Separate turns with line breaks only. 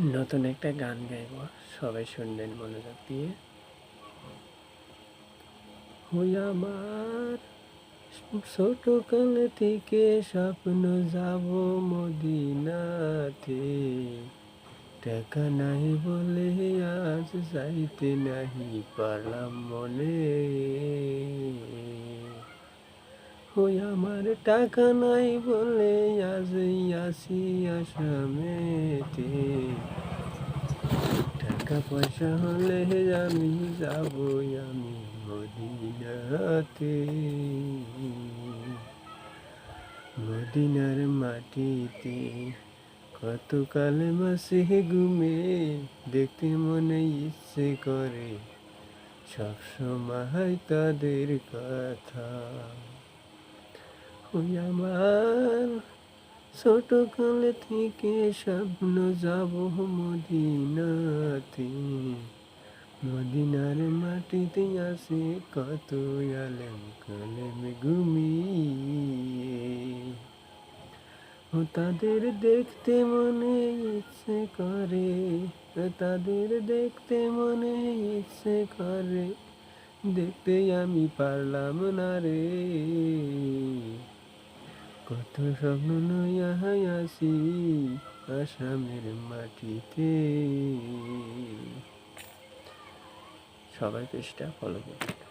নতুন একটা গান গাইব, সবাই শুনবেন মনোযোগ দিয়ে। হই আমার ছোট কালে থেকে স্বপ্ন যাব মদিনাতে। টাকা নাই বলে আজ যাইতে নাহি পারলাম মনে। ওই আমার টাকা নাই বলে আজ আসি আসামেতে। টাকা পয়সা হলে আমি যাব আমি মদিনাতে। মদিনার মাটিতে কত কালে মাসে ঘুমে দেখতে মনে ইচ্ছে করে সবসময় তাদের কথা। ওই আমার ছোট কালে থেকে স্বপ্ন যাব মদিনাতে। মদিনার মাটিতে আসে কত আলেম কালেম ঘুমিয়ে। ও তাদের দেখতে মনে ইচ্ছে করে তাদের দেখতে মনে ইচ্ছে করে। দেখতে আমি পারলাম না রে। কত স্বপ্ন নয়া আসি আসামের মাটিতে। সবাই পেজটা ফলো করুন।